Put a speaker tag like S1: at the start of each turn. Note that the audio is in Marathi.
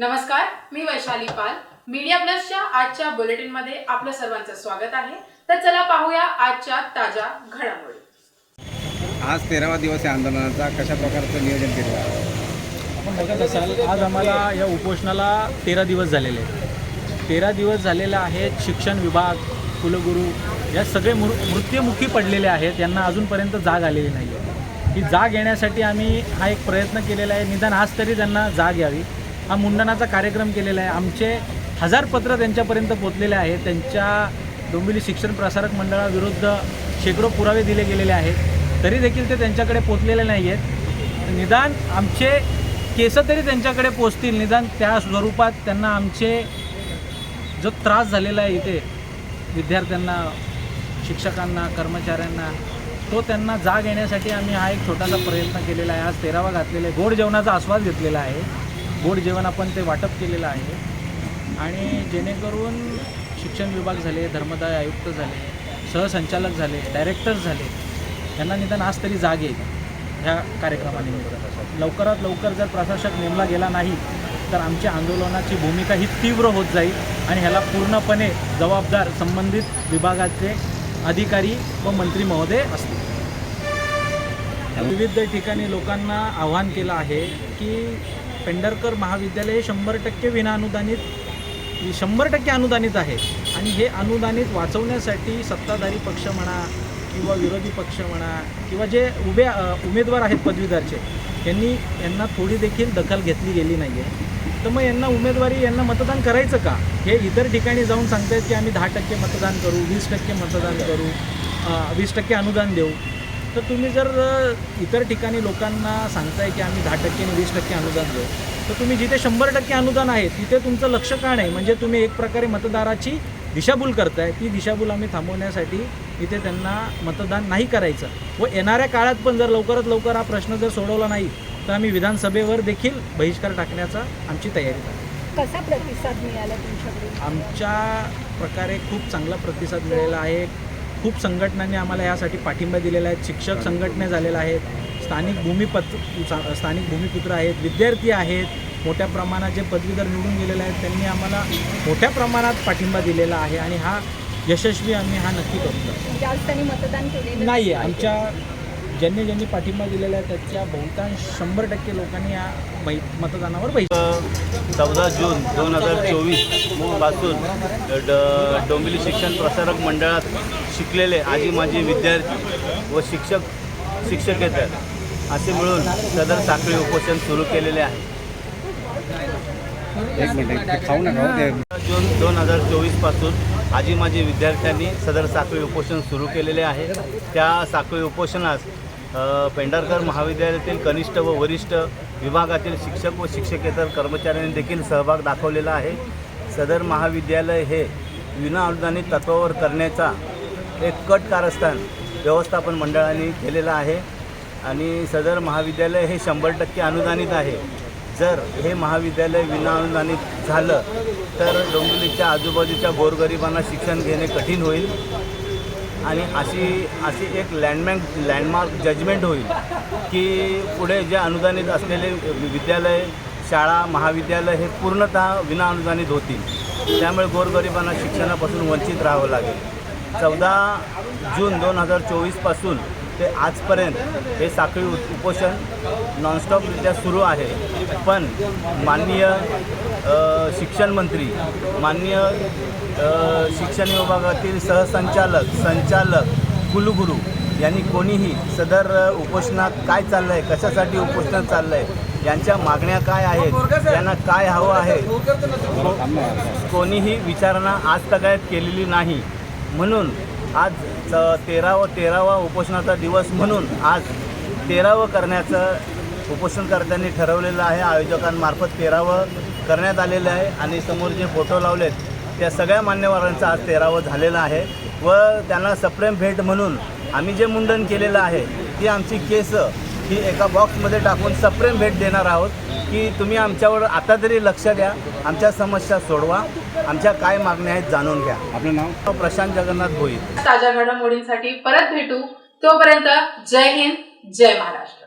S1: नमस्कार मी वैशाली पाल. मीडिया प्लसच्या आजच्या बुलेटिनमध्ये आपलं सर्वांचं स्वागत आहे. तर चला पाहूया आजच्या ताज्या घडामोडी.
S2: आज तेरावा दिवस आहे आंदोलनाचा. कशा प्रकारचं नियोजन केलं आहे?
S3: आपण बघत असाल आज आम्हाला या उपोषणाला तेरा दिवस झालेले आहेत. तेरा दिवस झालेले आहेत शिक्षण विभाग कुलगुरू या सगळे मृ मृत्युमुखी पडलेले आहेत. यांना अजूनपर्यंत जाग आलेली नाही आहे ही जाग येण्यासाठी आम्ही हा एक प्रयत्न केलेला आहे. निदान आज तरी त्यांना जाग यावी. हा मुंडनाचा कार्यक्रम केलेला आहे. आमचे हजार पत्र त्यांच्यापर्यंत पोचलेले आहेत त्यांच्या डोंबिवली शिक्षण प्रसारक मंडळाविरुद्ध शेकडो पुरावे दिले गेलेले आहेत. तरी देखील ते त्यांच्याकडे पोचलेले नाही आहेत निदान आमचे केस तरी त्यांच्याकडे पोचतील. निदान त्या स्वरूपात त्यांना आमचे जो त्रास झालेला आहे इथे विद्यार्थ्यांना शिक्षकांना कर्मचाऱ्यांना तो त्यांना जाग येण्यासाठी आम्ही हा एक छोटासा प्रयत्न केलेला आहे. आज तेरावा घातलेला आहे. गोड जेवणाचा आस्वाद घेतलेला आहे. गोड जेवण आपण ते वाटप केलेलं आहे. आणि जेणेकरून शिक्षण विभाग झाले धर्मदाय आयुक्त झाले सहसंचालक झाले डायरेक्टर्स झाले यांना निदान आज तरी जाग येईल ह्या कार्यक्रमानिमित्त लवकरात लवकर जर प्रशासक नेमला गेला नाही तर आमच्या आंदोलनाची भूमिका ही तीव्र होत जाईल आणि ह्याला पूर्णपणे जबाबदार संबंधित विभागाचे अधिकारी व मंत्री महोदय असतील. विविध ठिकाणी लोकांना आव्हान केलं आहे की पेंढरकर महाविद्यालय हे शंभर टक्के विनाअनुदानित शंभर टक्के अनुदानित आहे. आणि हे अनुदानित वाचवण्यासाठी सत्ताधारी पक्ष म्हणा किंवा विरोधी पक्ष म्हणा किंवा जे उभे उमेदवार आहेत पदवीधरचे यांनी यांना थोडी देखील दखल घेतली गेली नाही आहे तर मग यांना उमेदवारी यांना मतदान करायचं का? हे इतर ठिकाणी जाऊन सांगतायत की आम्ही दहा टक्के मतदान करू वीस टक्के मतदान करू वीस टक्के अनुदान देऊ. तर तुम्ही जर इतर ठिकाणी लोकांना सांगताय की आम्ही दहा टक्के आणि वीस टक्के अनुदान देऊ तर तुम्ही जिथे शंभर टक्के अनुदान आहे तिथे तुमचं लक्ष का नाही? म्हणजे तुम्ही एक प्रकारे मतदाराची दिशाभूल करताय ती दिशाभूल आम्ही थांबवण्यासाठी इथे त्यांना मतदान नाही करायचं. व येणाऱ्या काळात पण जर लवकरात लवकर हा प्रश्न जर सोडवला नाही तर आम्ही विधानसभेवर देखील बहिष्कार टाकण्याचा आमची तयारी आहे.
S4: कसा प्रतिसाद मिळाला तुमच्याकडून?
S3: आमच्या प्रकारे खूप चांगला प्रतिसाद मिळालेला आहे. खूप संघटनांनी आम्हाला यासाठी पाठिंबा दिलेला आहे. शिक्षक संघटना झालेल्या आहेत. स्थानिक भूमिपत स्थानिक भूमिपुत्र आहेत. विद्यार्थी आहेत. मोठ्या प्रमाणात जे पदवीधर निवडून गेलेले आहेत त्यांनी आम्हाला मोठ्या प्रमाणात पाठिंबा दिलेला आहे आणि हा यशस्वी आम्ही हा नक्की करू
S4: आज त्यांनी मतदान केलेलं
S3: नाही. आहे आमच्या ज्यांनी ज्यांनी पाठिंबा दिलेला आहे त्याच्या बहुतांश शंभर टक्के लोकांनी या बै मतदानावर बहिष्कार
S5: चौदा जून दोन हजार चोवीसपासून ड डोंबिवली शिक्षण प्रसारक मंडळात शिकलेले आजी माजी विद्यार्थी व शिक्षक शिक्षकेतर असे मिळून सदर साखळी उपोषण सुरू केलेले आहे.
S2: एक मिनिट ते खाऊ नका हो,
S5: जून दोन हजार चोवीसपासून आजी माजी विद्यार्थ्यांनी सदर साखळी उपोषण सुरू केलेले आहे. त्या साखळी उपोषणास पेंढारकर महाविद्यालयातील कनिष्ठ व वरिष्ठ विभागातील शिक्षक व शिक्षकेतर कर्मचाऱ्यांनी देखील सहभाग दाखवलेला आहे. सदर महाविद्यालय हे विनाअनुदानित तत्वावर करण्याचा एक कट कारस्थान व्यवस्थापन मंडळाने केलेला आहे आणि सदर महाविद्यालय हे शंभर टक्के अनुदानित आहे. जर हे महाविद्यालय विनाअनुदानित झालं तर डोंबिवलीच्या आजूबाजूच्या गोरगरिबांना शिक्षण घेणे कठीण होईल. आणि अशी अशी एक लँडमॅक लँडमार्क जजमेंट होईल की पुढे जे अनुदानित असलेले विद्यालय शाळा महाविद्यालय हे पूर्णतः विनाअनुदानित होतील. त्यामुळे गोरगरिबांना शिक्षणापासून वंचित राहावं लागेल. चौदा जून दोन हजार चोवीसपासून ते आजपर्यंत हे साखळी उपोषण नॉनस्टॉपरित्या सुरू आहे. पण माननीय शिक्षण मंत्री माननीय शिक्षण विभागातील सहसंचालक संचालक कुलगुरू यांनी कोणीही सदर उपोषणात काय चाललं आहे कशासाठी उपोषण चाललं आहे यांच्या मागण्या काय आहेत यांना काय हवं आहे को- कोणीही विचारणा आज तगायत केलेली नाही. म्हणून आज तेरावा तेरावं तेरावा उपोषणाचा दिवस म्हणून आज तेरावं करण्याचं उपोषणकर्त्यांनी ठरवलेलं आहे. आयोजकांमार्फत तेरावं करण्यात आलेलं आहे आणि समोर जे फोटो लावलेत त्या सगळ्या मान्यवरांचं आज तेरावं झालेलं आहे व त्यांना सप्रेम भेट म्हणून आम्ही जे मुंडन केलेलं आहे ती आमची केस ही एका बॉक्समध्ये टाकून सप्रेम भेट देणार आहोत की तुम्ही आमच्यावर आता तरी लक्ष द्या आमच्या समस्या सोडवा आमच्या काय मागण्या आहेत जाणून घ्या.
S2: आपलं नाव?
S5: प्रशांत जगन्नाथ भोईर.
S1: ताज्या घडामोडींसाठी परत भेटू. तोपर्यंत जय हिंद जय महाराष्ट्र.